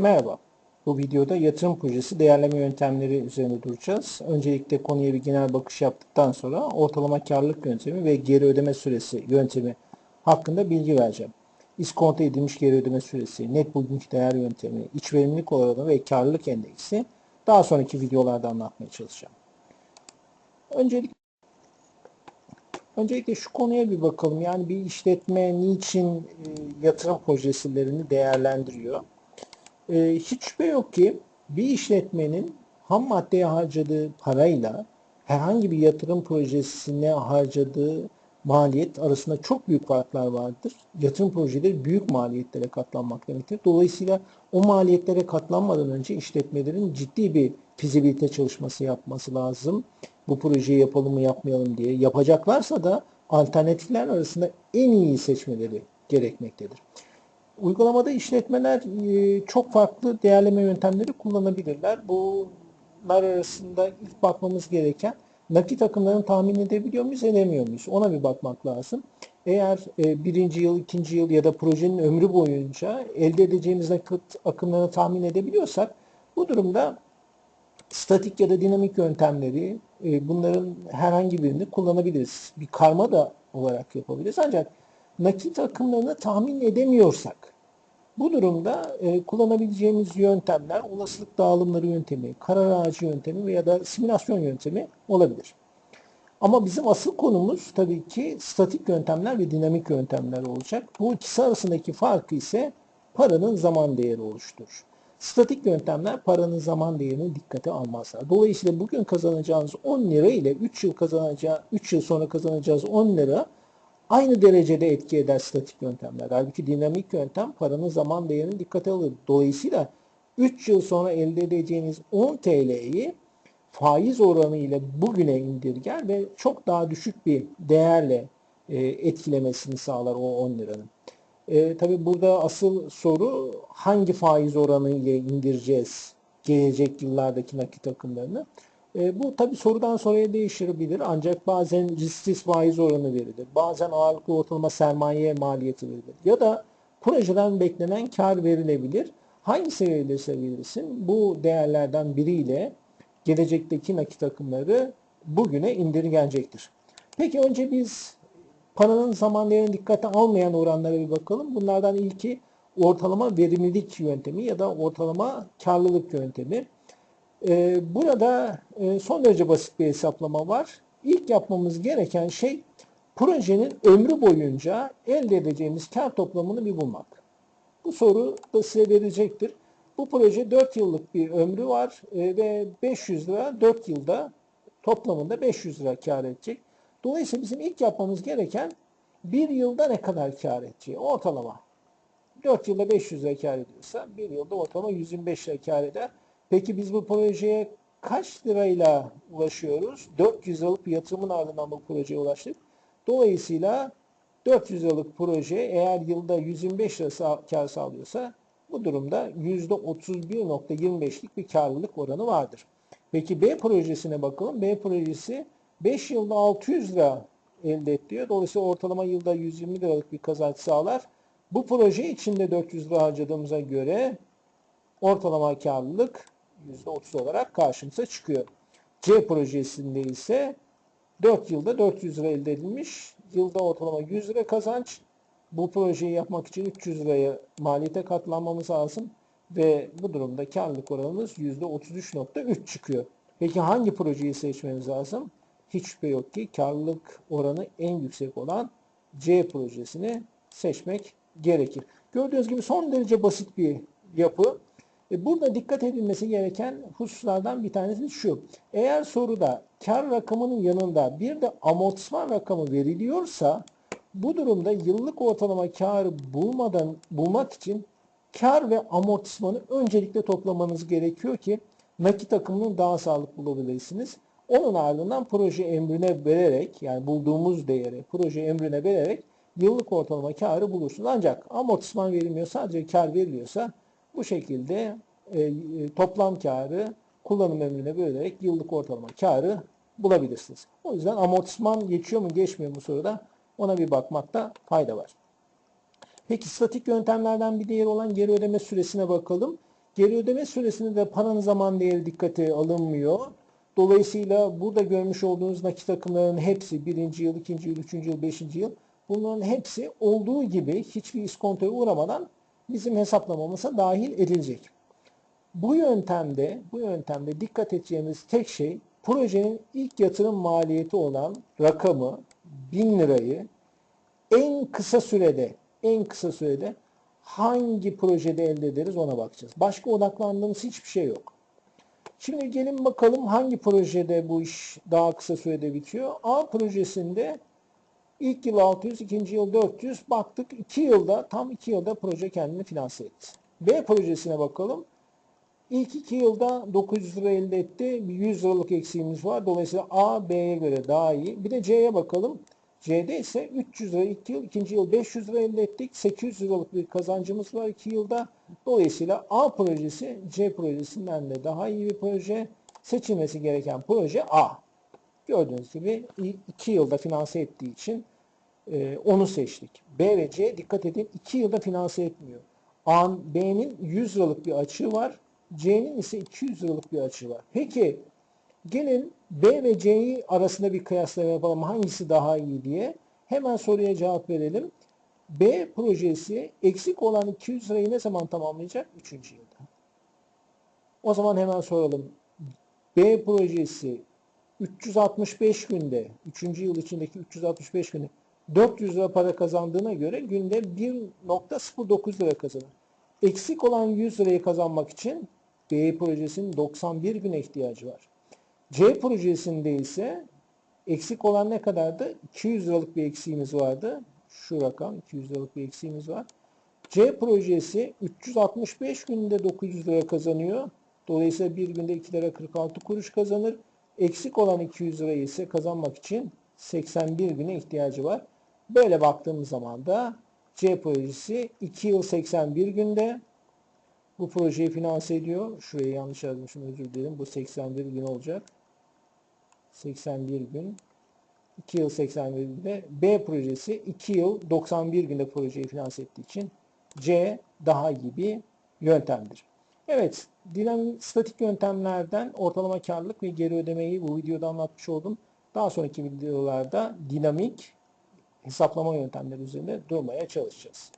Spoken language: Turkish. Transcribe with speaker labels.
Speaker 1: Merhaba. Bu videoda yatırım projesi değerleme yöntemleri üzerine duracağız. Öncelikle konuya bir genel bakış yaptıktan sonra ortalama karlılık yöntemi ve geri ödeme süresi yöntemi hakkında bilgi vereceğim. İskonto edilmiş geri ödeme süresi, net bugünkü değer yöntemi, iç verimlilik oranı ve karlılık endeksi daha sonraki videolarda anlatmaya çalışacağım. Öncelikle Öncelikle şu konuya bir bakalım. Yani bir işletme niçin e, yatırım projelerini değerlendiriyor? E, hiç şüphe yok ki bir işletmenin ham maddeye harcadığı parayla herhangi bir yatırım projesine harcadığı maliyet arasında çok büyük farklar vardır. Yatırım projeleri büyük maliyetlere katlanmak demektir. Dolayısıyla o maliyetlere katlanmadan önce işletmelerin ciddi bir fizibilite çalışması yapması lazım. Bu projeyi yapalım mı yapmayalım diye. Yapacaklarsa da alternatifler arasında en iyi seçmeleri gerekmektedir. Uygulamada işletmeler e, çok farklı değerleme yöntemleri kullanabilirler. Bunlar arasında ilk bakmamız gereken nakit akımlarını tahmin edebiliyor muyuz, edemiyor muyuz? Ona bir bakmak lazım. Eğer e, birinci yıl, ikinci yıl ya da projenin ömrü boyunca elde edeceğimiz nakit akımlarını tahmin edebiliyorsak bu durumda statik ya da dinamik yöntemleri e, bunların herhangi birini kullanabiliriz. Bir karma da olarak yapabiliriz. Ancak nakit akımlarını tahmin edemiyorsak bu durumda e, kullanabileceğimiz yöntemler olasılık dağılımları yöntemi, karar ağacı yöntemi veya da simülasyon yöntemi olabilir. Ama bizim asıl konumuz tabii ki statik yöntemler ve dinamik yöntemler olacak. Bu ikisi arasındaki farkı ise paranın zaman değeri oluşturur. Statik yöntemler paranın zaman değerini dikkate almazlar. Dolayısıyla bugün kazanacağınız 10 lira ile 3 yıl kazanacağı 3 yıl sonra kazanacağınız 10 lira aynı derecede etki eder statik yöntemler. Halbuki dinamik yöntem paranın zaman değerini dikkate alır. Dolayısıyla 3 yıl sonra elde edeceğiniz 10 TL'yi faiz oranı ile bugüne indirger ve çok daha düşük bir değerle e, etkilemesini sağlar o 10 liranın. E, tabii burada asıl soru hangi faiz oranı ile indireceğiz gelecek yıllardaki nakit akımlarını? E, bu tabii sorudan soruya değişebilir ancak bazen risksiz faiz oranı verilir. Bazen ağırlıklı ortalama sermaye maliyeti verilir. Ya da projeden beklenen kar verilebilir. Hangisi verilirse verilsin bu değerlerden biriyle gelecekteki nakit akımları bugüne indirgenecektir. Peki önce biz paranın zaman dikkate almayan oranlara bir bakalım. Bunlardan ilki ortalama verimlilik yöntemi ya da ortalama karlılık yöntemi. Ee, burada e, son derece basit bir hesaplama var. İlk yapmamız gereken şey projenin ömrü boyunca elde edeceğimiz kar toplamını bir bulmak. Bu soru da size verecektir. Bu proje 4 yıllık bir ömrü var e, ve 500 lira 4 yılda toplamında 500 lira kar edecek. Dolayısıyla bizim ilk yapmamız gereken bir yılda ne kadar kar edeceği ortalama. 4 yılda 500 lira kar ediyorsa bir yılda ortalama 125 lira kar eder. Peki biz bu projeye kaç lirayla ulaşıyoruz? 400 liralık bir yatırımın ardından bu projeye ulaştık. Dolayısıyla 400 liralık proje eğer yılda 125 lira kar sağlıyorsa bu durumda %31.25'lik bir karlılık oranı vardır. Peki B projesine bakalım. B projesi 5 yılda 600 lira elde ediyor. Dolayısıyla ortalama yılda 120 liralık bir kazanç sağlar. Bu proje içinde 400 lira harcadığımıza göre ortalama karlılık %30 olarak karşımıza çıkıyor. C projesinde ise 4 yılda 400 lira elde edilmiş. Yılda ortalama 100 lira kazanç. Bu projeyi yapmak için 300 liraya maliyete katlanmamız lazım. Ve bu durumda karlılık oranımız %33.3 çıkıyor. Peki hangi projeyi seçmemiz lazım? Hiç şüphe yok ki karlılık oranı en yüksek olan C projesini seçmek gerekir. Gördüğünüz gibi son derece basit bir yapı. E, burada dikkat edilmesi gereken hususlardan bir tanesi şu. Eğer soruda kar rakamının yanında bir de amortisman rakamı veriliyorsa bu durumda yıllık ortalama karı bulmadan bulmak için kar ve amortismanı öncelikle toplamanız gerekiyor ki nakit akımını daha sağlıklı bulabilirsiniz. Onun ardından proje emrine vererek yani bulduğumuz değeri proje emrine vererek yıllık ortalama karı bulursunuz. Ancak amortisman verilmiyor sadece kar veriliyorsa bu şekilde e, e, toplam karı kullanım emrine bölerek yıllık ortalama karı bulabilirsiniz. O yüzden amortisman geçiyor mu geçmiyor mu soruda ona bir bakmakta fayda var. Peki statik yöntemlerden bir diğeri olan geri ödeme süresine bakalım. Geri ödeme süresinde de paranın zaman değeri dikkate alınmıyor. Dolayısıyla burada görmüş olduğunuz nakit akımlarının hepsi birinci yıl, ikinci yıl, üçüncü yıl, beşinci yıl bunların hepsi olduğu gibi hiçbir iskontoya uğramadan bizim hesaplamamıza dahil edilecek. Bu yöntemde, bu yöntemde dikkat edeceğimiz tek şey projenin ilk yatırım maliyeti olan rakamı 1000 lirayı en kısa sürede, en kısa sürede hangi projede elde ederiz ona bakacağız. Başka odaklandığımız hiçbir şey yok. Şimdi gelin bakalım hangi projede bu iş daha kısa sürede bitiyor. A projesinde ilk yıl 600, ikinci yıl 400 baktık 2 yılda tam 2 yılda proje kendini finanse etti. B projesine bakalım. İlk 2 yılda 900 lira elde etti. Bir 100 liralık eksiğimiz var. Dolayısıyla A, B'ye göre daha iyi. Bir de C'ye bakalım. C'de ise 300 lira ilk yıl, ikinci yıl 500 lira elde ettik. 800 liralık bir kazancımız var 2 yılda. Dolayısıyla A projesi C projesinden de daha iyi bir proje. Seçilmesi gereken proje A. Gördüğünüz gibi 2 yılda finanse ettiği için e, onu seçtik. B ve C dikkat edin 2 yılda finanse etmiyor. A, B'nin 100 liralık bir açığı var. C'nin ise 200 liralık bir açığı var. Peki gelin B ve C'yi arasında bir kıyaslama yapalım. Hangisi daha iyi diye. Hemen soruya cevap verelim. B projesi eksik olan 200 lirayı ne zaman tamamlayacak? 3. yılda. O zaman hemen soralım. B projesi 365 günde, 3. yıl içindeki 365 günde 400 lira para kazandığına göre günde 1.09 lira kazanır. Eksik olan 100 lirayı kazanmak için B projesinin 91 güne ihtiyacı var. C projesinde ise eksik olan ne kadardı? 200 liralık bir eksiğimiz vardı. Şu rakam 200 liralık bir eksiğimiz var. C projesi 365 günde 900 lira kazanıyor. Dolayısıyla bir günde 2 lira 46 kuruş kazanır. Eksik olan 200 lirayı ise kazanmak için 81 güne ihtiyacı var. Böyle baktığımız zaman da C projesi 2 yıl 81 günde bu projeyi finanse ediyor. Şurayı yanlış yazmışım özür dilerim. Bu 81 gün olacak. 81 gün. 2 yıl 81 günde. B projesi 2 yıl 91 günde projeyi finanse ettiği için C daha iyi bir yöntemdir. Evet, dinamik statik yöntemlerden ortalama karlılık ve geri ödemeyi bu videoda anlatmış oldum. Daha sonraki videolarda dinamik hesaplama yöntemleri üzerinde durmaya çalışacağız.